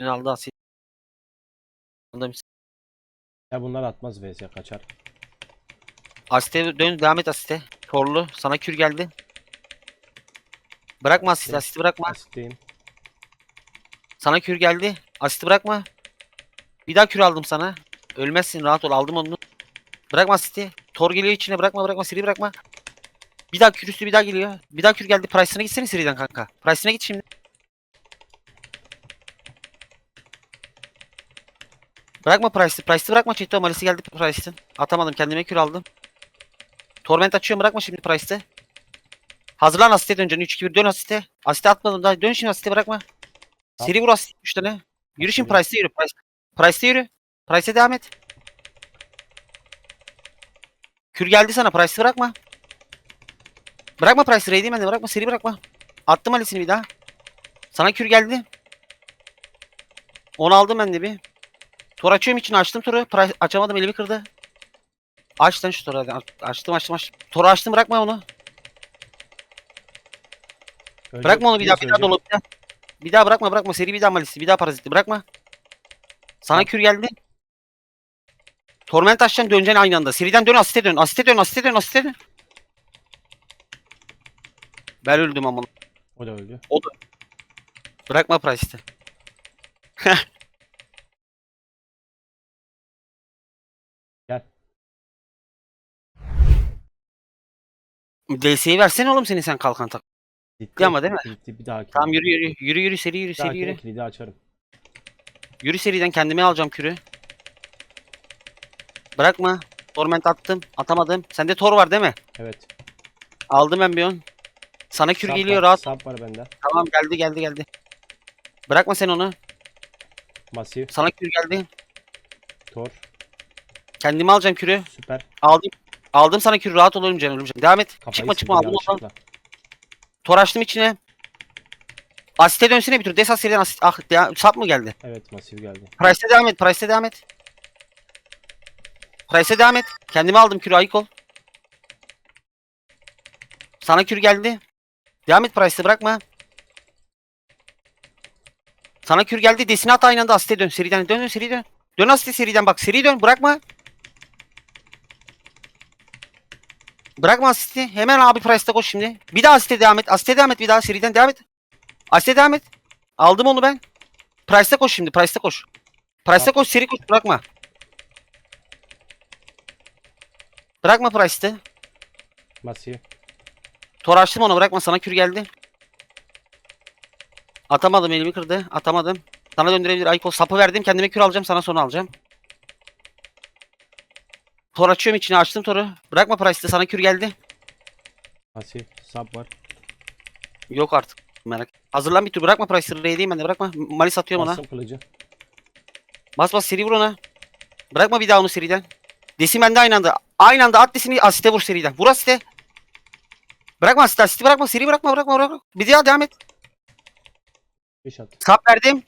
asit. Bunda bir- Ya bunlar atmaz vs kaçar. Asite dön devam et asite. Torlu sana kür geldi. Bırakma asiti, Evet. asiti bırakma. Asitteyim. Sana kür geldi. Asiti bırakma. Bir daha kür aldım sana. Ölmezsin rahat ol aldım onu. Bırakma asiti. Tor geliyor içine bırakma bırakma seri bırakma. Bir daha kür üstü bir daha geliyor. Bir daha kür geldi. Price'ına gitsene seriden kanka. Price'ına git şimdi. Bırakma Price'ı. Price'ı bırakma Çeto. Malisi geldi Price'ın. Atamadım. Kendime kür aldım. Torment açıyorum. Bırakma şimdi Price'ı. Hazırlan asiste döneceksin. 3 2 1 dön asiste. Asiste atmadım daha. Dön şimdi asiste bırakma. Seri vur asiste 3 tane. Yürü şimdi. Price'e yürü. Price. Price'e yürü. Price'e devam et. Kür geldi sana. Price'ı bırakma. Bırakma Price'ı. Raid'i bende. Bırakma. Seri bırakma. Attım Alice'ini bir daha. Sana kür geldi. Onu aldım ben de bir. Tor açıyorum için açtım Tor'u. Price açamadım elimi kırdı. Aç lan şu Tor'u hadi. Açtım açtım açtım. Tor'u açtım bırakma onu. Ölecek, Bırakma onu bir daha bir daha dolu bir daha. Bir daha bırakma bırakma seri bir daha malisi bir daha parazitli bırakma. Sana kür geldi. Torment açacaksın döneceksin aynı anda. Seriden dön asiste dön asiste dön asiste dön asiste dön. Ben öldüm ama. O da öldü. Bırakma Price'ı. DS'yi versene oğlum seni sen kalkan tak. Gitti ama değil mi? Gitti bir daha Tamam yürü yürü yürü yürü seri yürü seri yürü. kilidi açarım. Yürü seriden kendime alacağım kürü. Bırakma. Torment attım. Atamadım. Sende tor var değil mi? Evet. Aldım ben bir on. Sana kür Sap geliyor var, rahat. Sap var bende. Tamam geldi geldi geldi. Bırakma sen onu. Masif. Sana kür geldi. Tor. Kendime alacağım kürü. Süper. Aldım. Aldım sana kürü rahat ol ölmeyeceksin ölmeyeceksin. Devam et. Kafayı çıkma çıkma aldım oradan. yanlışlıkla. Tor açtım içine. Asite dönsene bir tur. Desas seriden asit. Ah de- sap mı geldi? Evet masif geldi. Price'e devam et. Price'e devam et. Price'e devam et. Kendime aldım kürü ayık ol. Sana kür geldi. Devam et Price'e bırakma. Sana kür geldi. Desini at aynı anda asite dön. Seriden dön dön seri dön. Dön asite seriden bak. Seri dön. Bırakma. Bırakma asiste. Hemen abi Price'te koş şimdi. Bir daha asite devam et. Asite devam et bir daha seriden devam et. Asite devam et. Aldım onu ben. Price'te koş şimdi. Price'te koş. Price'te koş seri koş bırakma. Bırakma Price'te. Masif. Tor açtım onu bırakma sana kür geldi. Atamadım elimi kırdı. Atamadım. Sana döndürebilir Ayko. Sapı verdim kendime kür alacağım sana sonra alacağım. Tor açıyorum içine açtım toru. Bırakma Price'te sana kür geldi. Masif. Sap var. Yok artık. Merak. Hazırlan bir tur bırakma Price'ı. Raid'eyim ben de bırakma. Malis atıyorum ona. Bastım kılıcı. Bas bas seri vur ona. Bırakma bir daha onu seriden. Desin bende aynı anda. Aynı anda at desini asiste vur seriden. Vur asiste. Bırakma asiste asiste bırakma seri bırakma bırakma bırakma. Bir daha devam et. Beş at. Sap verdim.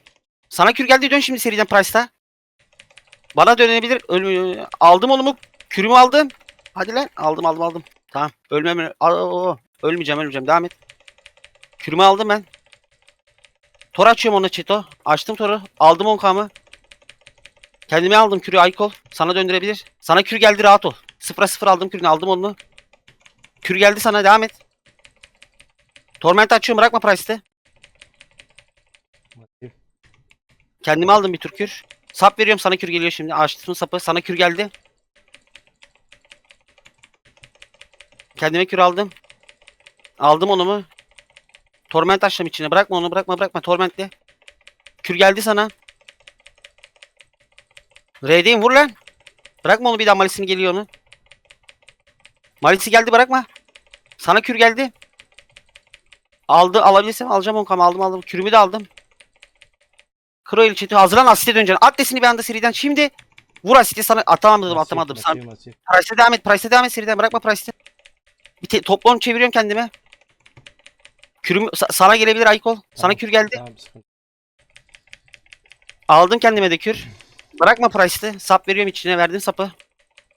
Sana kür geldi dön şimdi seriden Price'ta. Bana dönebilir. Öl aldım onu mu? Kürümü aldım. Hadi lan. Aldım aldım aldım. Tamam. Ölmem. Ölmeyeceğim ölmeyeceğim. Devam et. Kürümü aldım ben. Tor açıyorum ona Çeto. Açtım Tor'u. Aldım 10 kamı. Kendime aldım kürü Aykol. Sana döndürebilir. Sana kür geldi rahat ol. Sıfıra sıfır aldım kürünü aldım onu. Kür geldi sana devam et. Torment açıyorum bırakma Price'te. Kendime aldım bir tur kür. Sap veriyorum sana kür geliyor şimdi. Açtım sapı. Sana kür geldi. Kendime kür aldım. Aldım onu mu? Torment açtım içine. Bırakma onu bırakma bırakma. Torment'le. Kür geldi sana. R'deyim vur lan. Bırakma onu bir daha Malis'ini geliyor onu. Malis'i geldi bırakma. Sana kür geldi. Aldı alabilirsem alacağım onu aldım aldım. Kürümü de aldım. Kro el çeti hazırlan asiste döneceksin. At desini bir anda seriden. Şimdi vur asiste sana atamadım atamadım. Sen. Price'e devam et. Price'e devam et seriden. Bırakma Price'te. Bir te- toplam çeviriyorum kendime. Kürüm sa- sana gelebilir Aykol. Sana Tamam, kür geldi. Tamam sıkıntı. Aldım kendime de kür. Bırakma Price'te. Sap veriyorum içine. Verdim sapı.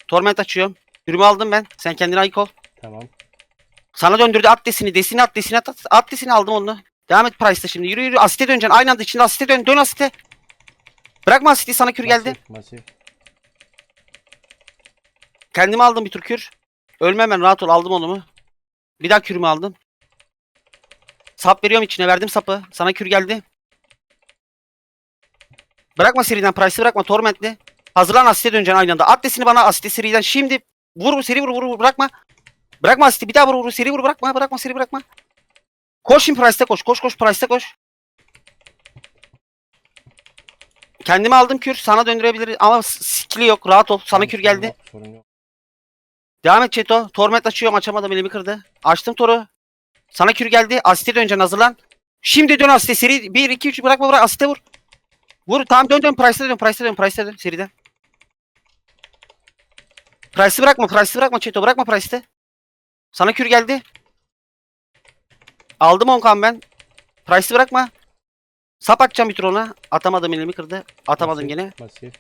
Torment açıyorum. Kürümü aldım ben. Sen kendine Aykol. Tamam. Sana döndürdü at desini. Desini at desini at. At, at desini aldım onu. Devam et Price'te şimdi. Yürü yürü. Asite döneceksin. Aynı anda içinde asite dön. Dön asite. Bırakma asiti sana kür geldi. Masif, Masif. Kendimi aldım bir tur kür. Ölme hemen rahat ol aldım onu mu? Bir daha kürümü aldım. Sap veriyorum içine verdim sapı. Sana kür geldi. Bırakma seriden Price'ı bırakma Torment'li. Hazırlan asite döneceksin aynı anda. At desini bana asite seriden şimdi. Vur seri vur vur vur bırakma. Bırakma asiti bir daha vur vur seri vur bırakma bırakma seri bırakma. Koş şimdi Price'te koş koş koş Price'te koş. Kendimi aldım kür sana döndürebilir ama skill'i yok rahat ol sana kür geldi. Sorun yok. Devam et Çeto. Torment açıyorum açamadım elimi kırdı. Açtım Tor'u. Sana kür geldi. Asite döneceksin hazırlan. Şimdi dön asite seri. 1 2 3 bırakma bırak asite vur. Vur tamam dön dön Price'e dön Price'e dön Price'e dön seriden. Price'ı bırakma Price'ı bırakma Çeto bırakma Price'te. Sana kür geldi. Aldım 10 kan ben. Price'ı bırakma. Sap atacağım bir ona. Atamadım elimi kırdı. Atamadım Masif, gene. Masif.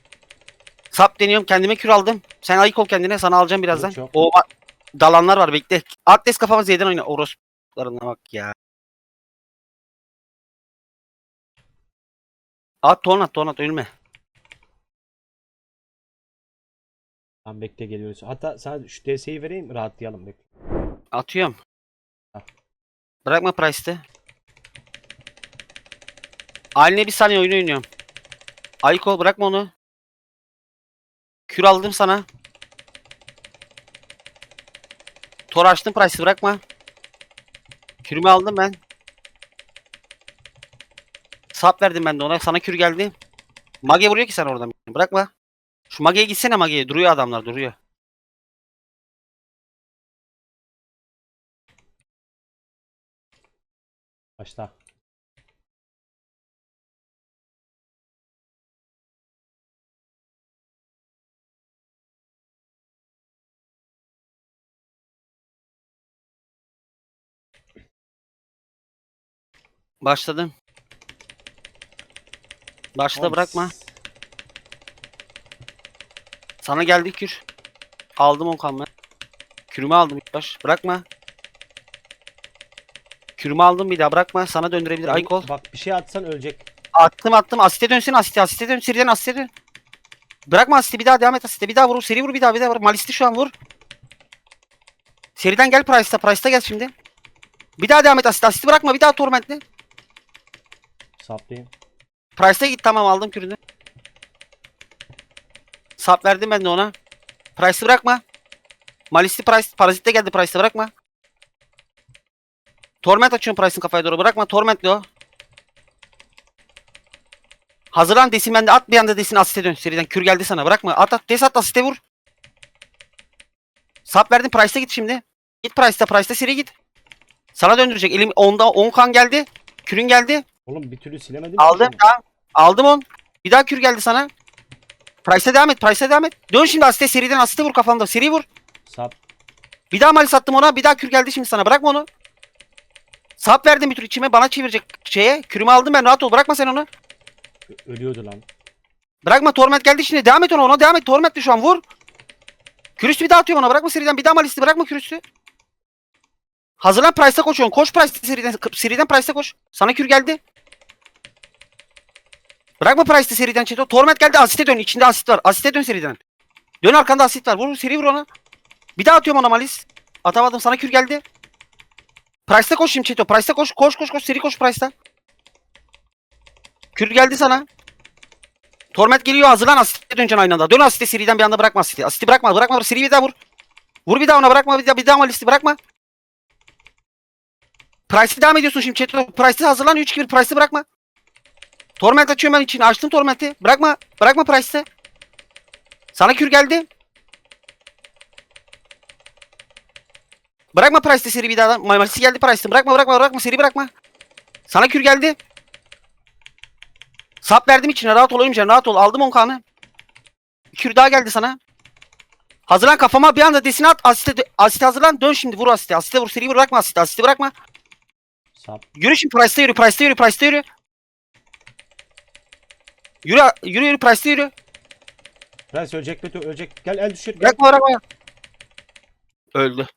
Sap deniyorum kendime kür aldım. Sen ayık ol kendine sana alacağım birazdan. Yok, yok. O a- dalanlar var bekle. Atlas kafama Z'den oyna. Orospularına bak ya. At ton at ton at ölme. Tamam bekle geliyoruz. Hatta sana şu DS'yi vereyim rahatlayalım bekle. Atıyorum. Al. Bırakma Price'te. Haline bir saniye oyun oynuyorum. Ayık ol bırakma onu. Kür aldım sana. Tor açtım Price'ı bırakma. Kürümü aldım ben. Sap verdim ben de ona. Sana kür geldi. Mage vuruyor ki sen oradan. Bırakma. Şu Mage'ye gitsene Mage'ye. Duruyor adamlar duruyor. Başla. Başladım. Başla Tamam, bırakma. Sana geldi kür. Aldım o kan ben. Kürümü aldım baş. Bırakma. Kürümü aldım bir daha bırakma. Sana döndürebilir. Ayık ol. Bak bir şey atsan ölecek. Attım attım. Asite dönsün asite. Asite dön. Seriden asite dön. Bırakma asite. Bir daha devam et asite. Bir daha vur. Seri vur bir daha bir daha vur. Malisti şu an vur. Seriden gel Price'ta. Price'ta gel şimdi. Bir daha devam et asite. Asite bırakma. Bir daha tormentli. Saplayayım. Price'ta git tamam aldım kürünü. Sap verdim ben de ona. Price'ı bırakma. Malisti Price. Parazit de geldi Price'ı bırakma. Torment açıyorum Price'ın kafaya doğru. Bırakma. Torment'li o. Hazırlan desin ben de at bir anda desin asiste dön. Seriden kür geldi sana. Bırakma. At at. Des at asiste vur. Sap verdim Price'ta git şimdi. Git Price'ta. Price'ta seri git. Sana döndürecek. Elim 10'da 10 kan geldi. Kürün geldi. Oğlum bir türlü silemedim. Aldım tamam. Aldım on. Bir daha kür geldi sana. Price'e devam et. Price'e devam et. Dön şimdi asiste seriden asiste vur kafanda. Seri vur. Sap. Bir daha malis attım ona. Bir daha kür geldi şimdi sana. Bırakma onu. Sap verdim bir tur içime. Bana çevirecek şeye. Kürümü aldım ben. Rahat ol. Bırakma sen onu. Ö- Ölüyordu lan. Bırakma. Torment geldi şimdi. Devam et ona. Ona devam et. Torment'li şu an. Vur. Kürüstü bir daha atıyorum ona. Bırakma seriden. Bir daha malisti. Bırakma kürüstü. Hazırlan Price'e koşuyorsun. Koş Price'e seriden. Seriden Price'e koş. Sana kür geldi. Bırakma Price'te seriden Çeto. Torment geldi. Asiste dön. İçinde asit var. Asiste dön seriden. Dön arkanda asit var. Vur seri vur ona. Bir daha atıyorum ona malis. Atamadım. Sana kür geldi. Price'te koş şimdi Çeto. Price'te koş. Koş koş koş. Seri koş Price'ta. Kür geldi sana. Torment geliyor. Hazırlan. Asiste döneceksin aynı anda. Dön asiste seriden bir anda bırakma asiti. Asiti bırakma. Bırakma. Seri bir daha vur. Vur bir daha ona bırakma. Bir daha, bir daha malisti bırakma. Price'te devam ediyorsun şimdi Çeto. Price'te hazırlan. 3-2-1 Price'te bırakma. Torment açıyorum ben için. Açtım Torment'i. Bırakma. Bırakma Price'te. Sana kür geldi. Bırakma Price'te seri bir daha. Malisi geldi Price'te. Bırakma bırakma bırakma seri bırakma. Sana kür geldi. Sap verdim içine. Rahat ol oyuncağı. Rahat ol. Aldım 10 kanı. Kür daha geldi sana. Hazırlan kafama bir anda desini at. Asiste, asiste hazırlan. Dön şimdi vur asiste. Asiste vur. Seri vur. Bırakma asiste. Asiste bırakma. Sap. Yürü şimdi Price'te yürü. Price'te yürü. Price'te yürü. Yürü yürü yürü Price'te yürü. Prens ölecek Beto ölecek. Gel el düşür. Gel. Bırakma bırakma. Öldü.